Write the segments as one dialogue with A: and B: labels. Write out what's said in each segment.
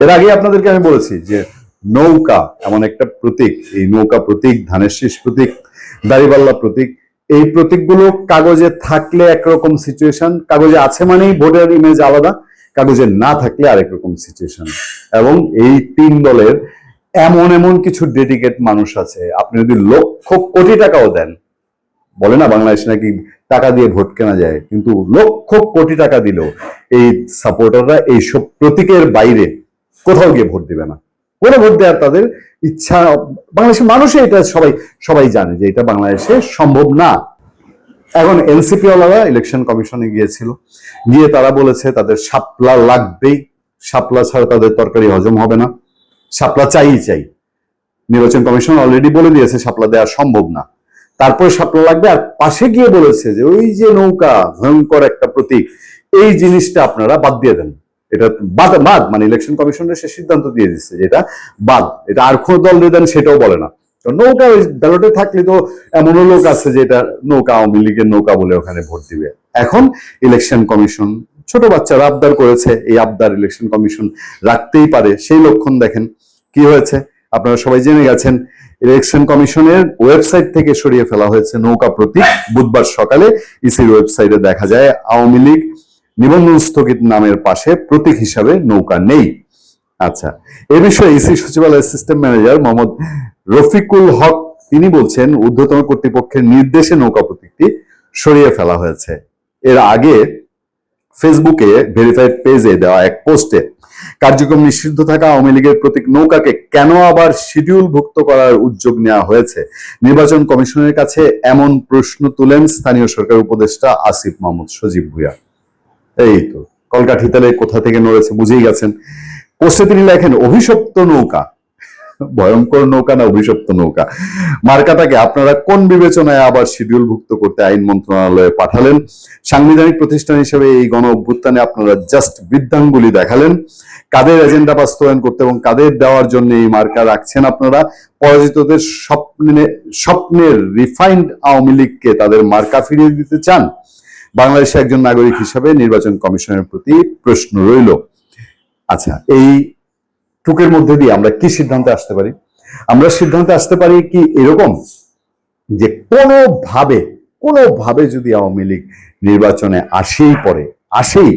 A: এর আগে আপনাদেরকে আমি বলেছি যে নৌকা এমন একটা প্রতীক, এই নৌকা প্রতীক, ধানের শীষ প্রতীক, দাড়িপাল্লা প্রতীক, এই প্রতীকগুলো কাগজে থাকলে একরকম সিচুয়েশন কাগজে আছে মানেই ভোটের ইমেজ আলাদা, কাগজে না থাকলে আরেক রকম সিচুয়েশন এবং এই তিন দলের এমন এমন কিছু ডেডিকেট মানুষ আছে। আপনি যদি লক্ষ কোটি টাকাও দেন, বলে না বাংলাদেশে নাকি টাকা দিয়ে ভোট কেনা যায়, কিন্তু লক্ষ কোটি টাকা দিলেও এই সাপোর্টাররা এইসব প্রতীকের বাইরে কোথাও গিয়ে ভোট দিবে না। কোনো ভোট দেওয়ার তাদের ইচ্ছা, বাংলাদেশের মানুষই এটা সবাই সবাই জানে যে এটা বাংলাদেশে সম্ভব না। এখন এনসিপি ওয়ালারা ইলেকশন কমিশনে গিয়েছিল। গিয়ে তারা বলেছে, তাদের সাপলা লাগবেই। সাপলা ছাড়া তাদের তরকারি হজম হবে না। সাপলা চাই চাই। নির্বাচন কমিশন অলরেডি বলে দিয়েছে সাপলা দেওয়া সম্ভব না। তারপরে সাপলা লাগবে, আর পাশে গিয়ে বলেছে যে ওই যে নৌকা, ভয়ঙ্কর একটা প্রতীক, এই জিনিসটা আপনারা বাদ দিয়ে দেন। এটা বাদ বাদ মানে ইলেকশন কমিশনের সে সিদ্ধান্ত দিয়ে দিচ্ছে যে এটা বাদ। এটা আর কোনো দল দেন সেটাও বলে না। নৌকা ওই ব্যালটে থাকলে তো এমনও লোক আছে যে এটা নৌকা, আওয়ামী লীগের নৌকা বলে ওখানে ভোট দিবে। এখন ইলেকশন কমিশন ছোট বাচ্চারা আবদার করেছে, এই আবদার ইলেকশন কমিশন রাখতেই পারে। সেই লক্ষণ দেখেন, কি হয়েছে? আপনারা সবাই জেনে গেছেন ইলেকশন কমিশনের ওয়েবসাইট থেকে সরিয়ে ফেলা হয়েছে নৌকা প্রতীক। বুধবার সকালে ইসির ওয়েবসাইটে দেখা যায়, আওয়ামী লীগ নিবন্ধন স্থগিত নামের পাশে প্রতীক হিসাবে নৌকা নেই। আচ্ছা এ বিষয়ে ইসি সচিবালয়ের সিস্টেম ম্যানেজার মোহাম্মদ রফিকুল হক তিনি বলছেন, ঊর্ধ্বতন কর্তৃপক্ষের নির্দেশে নৌকা প্রতীকটি সরিয়ে ফেলা হয়েছে। এর আগে ফেসবুকে ভেরিফাইড পেজে দেওয়া এক পোস্টে, কার্যক্রম নিষিদ্ধ থাকা আওয়ামী লীগের প্রতীক নৌকাকে কেন আবার শিডিউলভুক্ত করার উদ্যোগ নেওয়া হয়েছে? নির্বাচন কমিশনের কাছে এমন প্রশ্ন তুলেন স্থানীয় সরকার উপদেষ্টা আসিফ মাহমুদ সজীব ভুইয়া। এই তো কলকাঠি তালে কোথা থেকে নড়েছে বুঝেই গেছেন। পোস্টে তিনি লেখেন, অভিশপ্ত নৌকা। ভয়ঙ্কর নৌকা না অভিশপ্ত নৌকা? মার্কাটাকে আপনারা কোন বিবেচনায় আবার শিডিউলভুক্ত করতে আইন মন্ত্রণালয়ে পাঠালেন? সাংবিধানিক প্রতিষ্ঠান হিসেবে এই গণ অভ্যুত্থানে আপনারা জাস্ট বৃদ্ধাঙ্গুলি দেখালেন। কাদের এজেন্ডা বাস্তবায়ন করতে এবং কাদের দেওয়ার জন্য এই মার্কা রাখছেন আপনারা? পরাজিতদের স্বপ্নে স্বপ্নের রিফাইন্ড আওয়ামী লীগকে তাদের মার্কা ফিরিয়ে দিতে চান? বাংলাদেশে একজন নাগরিক হিসাবে নির্বাচন কমিশনের প্রতি প্রশ্ন রইল। আচ্ছা এই টুকের মধ্যে দিয়ে আমরা কি সিদ্ধান্তে আসতে পারি? আমরা সিদ্ধান্তে আসতে পারি কি এরকম যে কোনোভাবে কোনোভাবে যদি আওয়ামী লীগ নির্বাচনে আসেই পরে আসেই,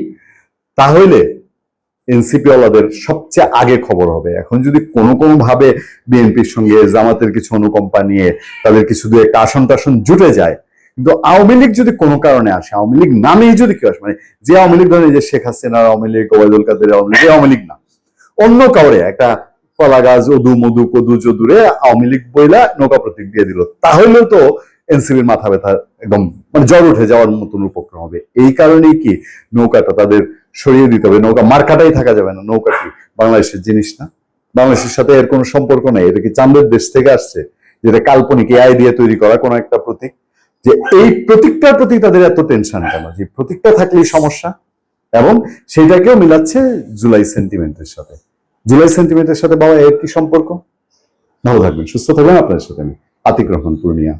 A: তাহলে এনসিপি ওয়ালাদের সবচেয়ে আগে খবর হবে। এখন যদি কোনো কোনো ভাবে বিএনপির সঙ্গে জামাতের কিছু অনুকম্পা নিয়ে তাদের কিছু দু একটা আসন টাসন জুটে যায় কিন্তু আওয়ামী লীগ যদি কোনো কারণে আসে, আওয়ামী লীগ নামেই যদি কেউ আসে মানে যে আওয়ামী লীগ ধরেন যে শেখ হাসিনার আওয়ামী লীগ, ওবায়দুল কাদের আওয়ামী লীগ আওয়ামী লীগ না। অন্য কাউরে, একটা কলা গাছ অদু মধু কদু চদুরে আওয়ামী লীগ বইলা নৌকা প্রতীক দিয়ে দিল। তাহলেও তো এনসিবির মাথা ব্যথা একদম মানে জ্বর উঠে যাওয়ার মতন উপক্রম হবে। এই কারণেই কি নৌকাটা তাদের সরিয়ে দিতে হবে? নৌকা মার্কাটাই থাকা যাবে না। নৌকা কি বাংলাদেশের জিনিস না? বাংলাদেশের সাথে এর কোনো সম্পর্ক নেই? এটা কি চান্দের দেশ থেকে আসছে? যেটা কাল্পনিক এআই দিয়ে তৈরি করা কোনো একটা প্রতীক? যে এই প্রতীকটার প্রতি তাদের এত টেনশন কেন? যে প্রতীকটা থাকলেই সমস্যা। এবং সেটাকেও মিলাচ্ছে জুলাই সেন্টিমেন্টের সাথে। জুলাই সেন্টিমেন্টের সাথে বাবা, এর কি সম্পর্ক? ভালো থাকবেন, সুস্থ থাকবেন। আপনার সাথে আমি আতিক রহমান, পূর্ণিয়া।